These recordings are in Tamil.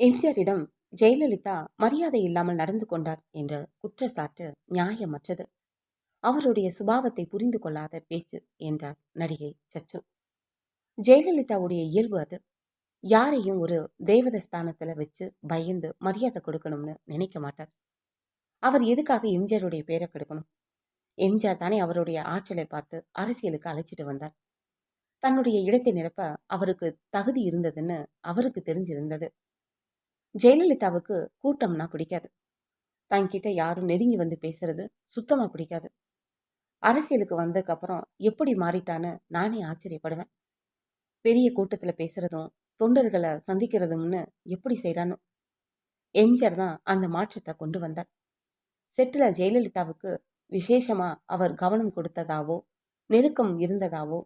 எம்ஜிஆரிடம் ஜெயலலிதா மரியாதை இல்லாமல் நடந்து கொண்டார் என்ற குற்றச்சாட்டு நியாயமற்றது. அவருடைய சுபாவத்தை புரிந்து கொள்ளாத பேச்சு என்றார் நடிகை சச்சு. ஜெயலலிதாவுடைய இயல்பு அது. யாரையும் ஒரு தேவத ஸ்தானத்துல வச்சு பயந்து மரியாதை கொடுக்கணும்னு நினைக்க மாட்டார். அவர் எதுக்காக எம்ஜிஆருடைய பேரை கெடுக்கணும்? எம்ஜிஆர் தானே அவருடைய ஆற்றலை பார்த்து அரசியலுக்கு அழைச்சிட்டு வந்தார். தன்னுடைய இடத்தை நிரப்ப அவருக்கு தகுதி இருந்ததுன்னு அவருக்கு தெரிஞ்சிருந்தது. ஜெயலலிதாவுக்கு கூட்டம்னா பிடிக்காது. தன்கிட்ட யாரும் நெருங்கி வந்து பேசுறது சுத்தமாக பிடிக்காது. அரசியலுக்கு வந்ததுக்கப்புறம் எப்படி மாறிட்டான்னு நானே ஆச்சரியப்படுவேன். பெரிய கூட்டத்தில் பேசுறதும் தொண்டர்களை சந்திக்கிறதும்னு எப்படி செய்கிறானோ எம்ஜிஆர் தான் அந்த மாற்றத்தை கொண்டு வந்தார். செட்டில் ஜெயலலிதாவுக்கு விசேஷமாக அவர் கவனம் கொடுத்ததாவோ நெருக்கம் இருந்ததாவோ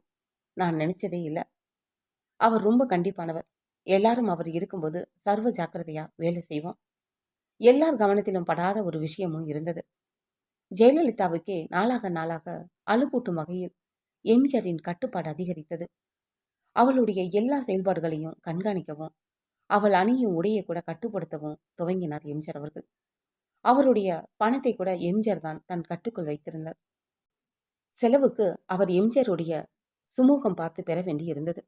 நான் நினச்சதே இல்லை. அவர் ரொம்ப கண்டிப்பானவர். எல்லாரும் அவர் இருக்கும்போது சர்வ ஜாக்கிரதையா வேலை செய்வோம். எல்லார் கவனத்திலும் படாத ஒரு விஷயமும் இருந்தது. ஜெயலலிதாவுக்கே நாளாக நாளாக அலுப்பூட்டும் வகையில் எம்ஜிஆரின் கட்டுப்பாடு அதிகரித்தது. அவளுடைய எல்லா செயல்பாடுகளையும் கண்காணிக்கவும் அவள் அணியும் உடையை கூட கட்டுப்படுத்தவும் துவங்கினார் எம்ஜிஆர் அவர்கள். அவருடைய பணத்தை கூட எம்ஜிஆர் தான் தன் கட்டுக்குள் வைத்திருந்தார். செலவுக்கு அவர் எம்ஜிஆருடைய சுமூகம் பார்த்து பெற வேண்டி இருந்தது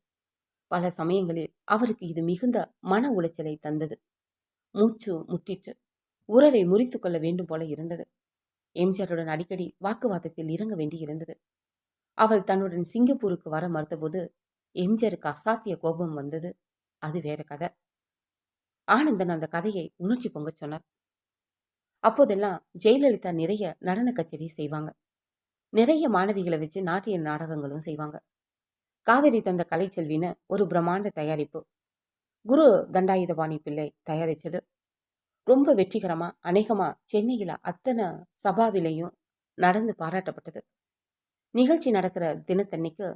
பல சமயங்களில் அவருக்கு இது மிகுந்த மன உளைச்சலை தந்தது. மூச்சு முட்டிற்று உறவை முறித்து கொள்ள வேண்டும் போல இருந்தது. எம்ஜிஆருடன் அடிக்கடி வாக்குவாதத்தில் இறங்க வேண்டி இருந்தது அவள் தன்னுடன் சிங்கப்பூருக்கு வர மறுத்தபோது எம்ஜிஆருக்கு அசாத்திய கோபம் வந்தது. அது வேற கதை. ஆனந்தன் அந்த கதையை உணர்ச்சி பொங்க சொன்னார். அப்போதெல்லாம் ஜெயலலிதா நிறைய நடன கச்சேரி செய்வாங்க. நிறைய மாணவிகளை வச்சு நாட்டிய நாடகங்களும் செய்வாங்க. காவிரி தந்த கலைச்செல்வின்னு ஒரு பிரம்மாண்ட தயாரிப்பு. குரு தண்டாயுதபாணி பிள்ளை தயாரித்தது ரொம்ப வெற்றிகரமாக அநேகமாக சென்னையில் அத்தனை சபாவிலையும் நடந்து பாராட்டப்பட்டது. நிகழ்ச்சி நடக்கிற தினத்தன்னைக்கு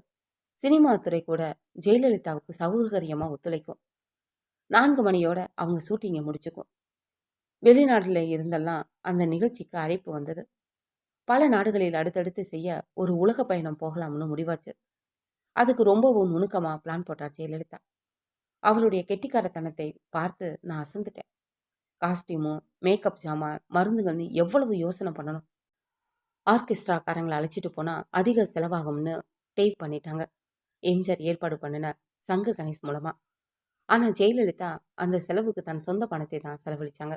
சினிமா துறை கூட ஜெயலலிதாவுக்கு சௌகரியமாக ஒத்துழைக்கும். நான்கு மணியோட அவங்க ஷூட்டிங்கை முடிச்சுக்கும். வெளிநாட்டில் இருந்தெல்லாம் அந்த நிகழ்ச்சிக்கு அழைப்பு வந்தது. பல நாடுகளில் அடுத்தடுத்து செய்ய ஒரு உலக பயணம் போகலாம்னு முடிவாச்சு. அதுக்கு ரொம்பவும் நுணுக்கமாக பிளான் போட்டார் ஜெயலலிதா அவருடைய கெட்டிக்காரத்தனத்தை பார்த்து நான் அசந்துட்டேன். காஸ்டியூமு மேக்கப் ஜாமான் மருந்துகள்னு எவ்வளவு யோசனை பண்ணணும். ஆர்கெஸ்ட்ராக்காரங்களை அழைச்சிட்டு போனால் அதிக செலவாகும்னு டேப் பண்ணிட்டாங்க. எம்ஜிஆர் ஏற்பாடு பண்ணின சங்கர் கணேஷ் மூலமாக ஆனால் ஜெயலலிதா அந்த செலவுக்கு தன் சொந்த பணத்தை தான் செலவழிச்சாங்க.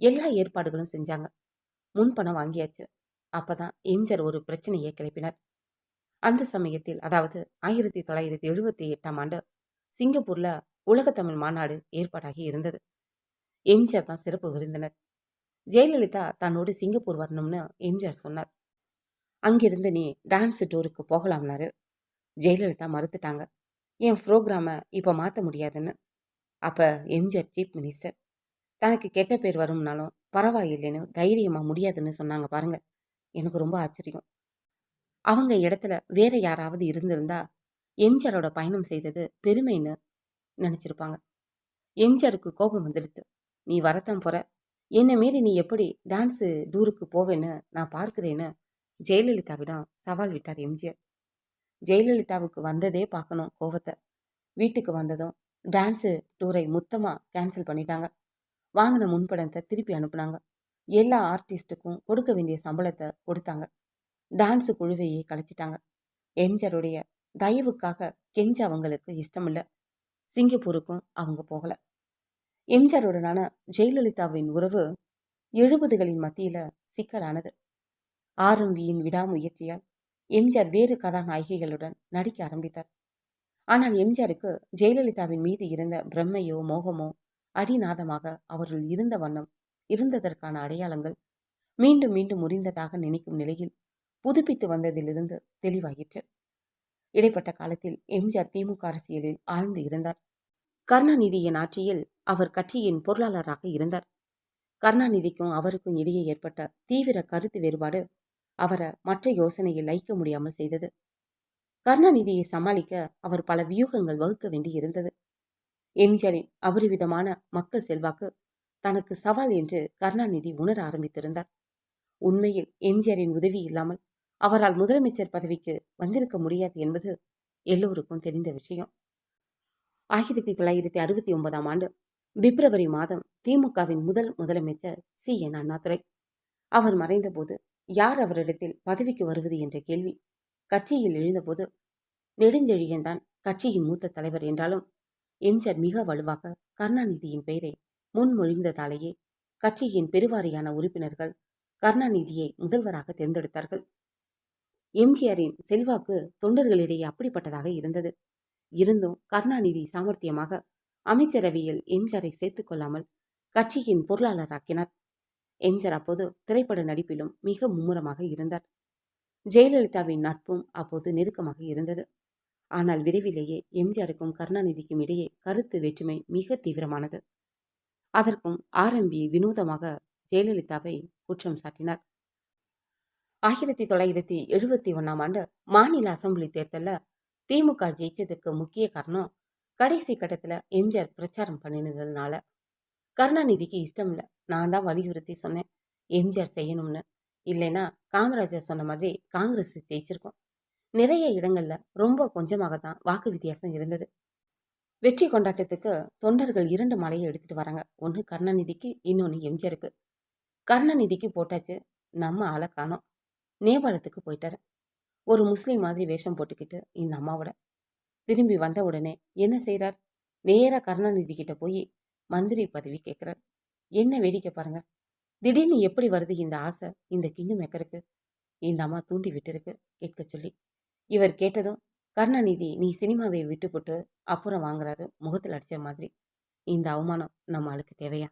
எல்லா ஏற்பாடுகளும் செஞ்சாங்க. முன்பணம் வாங்கியாச்சு. அப்போ தான் எம்ஜிஆர் ஒரு பிரச்சனையை கிளப்பினார். அந்த சமயத்தில் அதாவது ஆயிரத்தி தொள்ளாயிரத்தி எழுபத்தி எட்டாம் ஆண்டு சிங்கப்பூர்ல உலகத்தமிழ் மாநாடு ஏற்பாடாகி இருந்தது. எம்ஜிஆர் தான் சிறப்பு விருந்தினர். ஜெயலலிதா தன்னோடு சிங்கப்பூர் வரணும்னு எம்ஜிஆர் சொன்னார். அங்கிருந்து நீ டான்ஸ் டூருக்கு போகலாம்னாரு. ஜெயலலிதா மறுத்துட்டாங்க. என் ப்ரோக்ராமை இப்போ மாற்ற முடியாதுன்னு. அப்போ எம்ஜிஆர் சீஃப் மினிஸ்டர் தனக்கு கெட்ட பேர் வரும்னாலும் பரவாயில்லைன்னு தைரியமாக முடியாதுன்னு சொன்னாங்க பாருங்க. எனக்கு ரொம்ப ஆச்சரியம். அவங்க இடத்துல வேற யாராவது இருந்திருந்தா எம்ஜிஆரோட பயணம் செய்தது பெருமைன்னு நினச்சிருப்பாங்க. எம்ஜிஆருக்கு கோபம் வந்துடுது நீ வரத்தான் போற. என்னை மீறி நீ எப்படி டான்ஸு டூருக்கு போவேன்னு நான் பார்க்குறேன்னு ஜெயலலிதாவிடம் சவால் விட்டார் எம்ஜிஆர். ஜெயலலிதாவுக்கு வந்ததே பார்க்கணும் கோவத்தை வீட்டுக்கு வந்ததும் டான்ஸு டூரை மொத்தமாக கேன்சல் பண்ணிட்டாங்க. வாங்கின முன்பணத்தை திருப்பி அனுப்புனாங்க. எல்லா ஆர்டிஸ்ட்டுக்கும் கொடுக்க வேண்டிய சம்பளத்தை கொடுத்தாங்க. டான்ஸு குழுவையே கலைச்சிட்டாங்க. எம்ஜிஆருடைய தயவுக்காக கெஞ்ச அவங்களுக்கு இஷ்டம் இல்லை சிங்கப்பூருக்கும் அவங்க போகல. எம்ஜிஆருடனான ஜெயலலிதாவின் உறவு எழுபதுகளின் மத்தியில் சிக்கலானது. ஆரம்பியின் விடாமுயற்சியால் எம்ஜிஆர் வேறு கதாநாயகிகளுடன் நடிக்க ஆரம்பித்தார். ஆனால் எம்ஜிஆருக்கு ஜெயலலிதாவின் மீது இருந்த பிரம்மையோ மோகமோ அடிநாதமாக அவர்கள் இருந்த வண்ணம் இருந்ததற்கான அடையாளங்கள் மீண்டும் மீண்டும் முறிந்ததாக நினைக்கும் நிலையில் புதுப்பித்து வந்ததிலிருந்து தெளிவாயிற்று. இடைப்பட்ட காலத்தில் எம்ஜிஆர் திமுக அரசியலில் ஆழ்ந்து இருந்தார். கருணாநிதியின் ஆட்சியில் அவர் கட்சியின் பொருளாளராக இருந்தார். கருணாநிதிக்கும் அவருக்கும் இடையே ஏற்பட்ட தீவிர கருத்து வேறுபாடு அவரை மற்ற யோசனையில் லைக்க முடியாமல் செய்தது. கருணாநிதியை சமாளிக்க அவர் பல வியூகங்கள் வகுக்க வேண்டி இருந்தது. எம்ஜிஆரின் அபரிவிதமான மக்கள் செல்வாக்கு தனக்கு சவால் என்று கருணாநிதி உணர ஆரம்பித்திருந்தார். உண்மையில் எம்ஜிஆரின் உதவி இல்லாமல் அவரால் முதலமைச்சர் பதவிக்கு வந்திருக்க முடியாது என்பது எல்லோருக்கும் தெரிந்த விஷயம். ஆயிரத்தி தொள்ளாயிரத்தி அறுபத்தி ஒன்பதாம் ஆண்டு பிப்ரவரி மாதம் திமுகவின் முதல் முதலமைச்சர் சி. என். அண்ணாதுரை. அவர் மறைந்தபோது யார் அவரிடத்தில் பதவிக்கு வருவது என்ற கேள்வி கட்சியில் எழுந்தபோது நெடுஞ்செழியன்தான் கட்சியின் மூத்த தலைவர் என்றாலும் எம்ஜிஆர் மிக வலுவாக கருணாநிதியின் பெயரை முன்மொழிந்ததாலேயே கட்சியின் பெருவாரியான உறுப்பினர்கள் கருணாநிதியை முதல்வராக தேர்ந்தெடுத்தார்கள். எம்ஜிஆரின் செல்வாக்கு தொண்டர்களிடையே அப்படிப்பட்டதாக இருந்தது. இருந்தும் கருணாநிதி சாமர்த்தியமாக அமைச்சரவையில் எம்ஜிஆரை சேர்த்துக் கொள்ளாமல் கட்சியின் பொருளாளராக்கினார். எம்ஜிஆர் அப்போது திரைப்பட நடிப்பிலும் மிக மும்முரமாக இருந்தார். ஜெயலலிதாவின் நட்பும் அப்போது நெருக்கமாக இருந்தது. ஆனால் விரைவிலேயே எம்ஜிஆருக்கும் கருணாநிதிக்கும் இடையே கருத்து வேற்றுமை மிக தீவிரமானது. அதற்கும் ஆரம்பி வினோதமாக ஜெயலலிதாவை குற்றம் சாட்டினார். ஆயிரத்தி தொள்ளாயிரத்தி எழுபத்தி ஒன்றாம் ஆண்டு மாநில அசம்பிளி தேர்தலில் திமுக ஜெயிச்சதுக்கு முக்கிய காரணம் கடைசி கட்டத்தில் எம்ஜிஆர் பிரச்சாரம் பண்ணினதுனால. கருணாநிதிக்கு இஷ்டம் இல்லை. நான் தான் வலியுறுத்தி சொன்னேன். எம்ஜிஆர் செய்யணும்னு. இல்லைன்னா காமராஜர் சொன்ன மாதிரி காங்கிரஸ் ஜெயிச்சிருக்கோம். நிறைய இடங்களில் ரொம்ப கொஞ்சமாக தான் வாக்கு வித்தியாசம் இருந்தது. வெற்றி கொண்டாட்டத்துக்கு தொண்டர்கள் இரண்டு மலையை எடுத்துகிட்டு வராங்க. ஒன்று கருணாநிதிக்கு இன்னொன்று எம்ஜிஆருக்கு. கருணாநிதிக்கு போட்டாச்சு. நம்ம ஆளை காணோம். நேபாளத்துக்கு போயிட்டாரு. ஒரு முஸ்லீம் மாதிரி வேஷம் போட்டுக்கிட்டு இந்த அம்மாவோட. திரும்பி வந்த உடனே என்ன செய்கிறார் நேராக கருணாநிதி கிட்ட போய் மந்திரி பதவி கேட்குறார் என்ன வேடிக்கை பாருங்க. திடீர்னு எப்படி வருது இந்த ஆசை இந்த கிங்கு மேக்கருக்கு? இந்த அம்மா தூண்டி விட்டுருக்கு கேட்க சொல்லி. இவர் கேட்டதும் கருணாநிதி நீ சினிமாவை விட்டுப்புட்டு அப்புறம் வாங்குறாரு முகத்தில் அடித்த மாதிரி. இந்த அவமானம் நம்ம ஆளுக்கு தேவையா?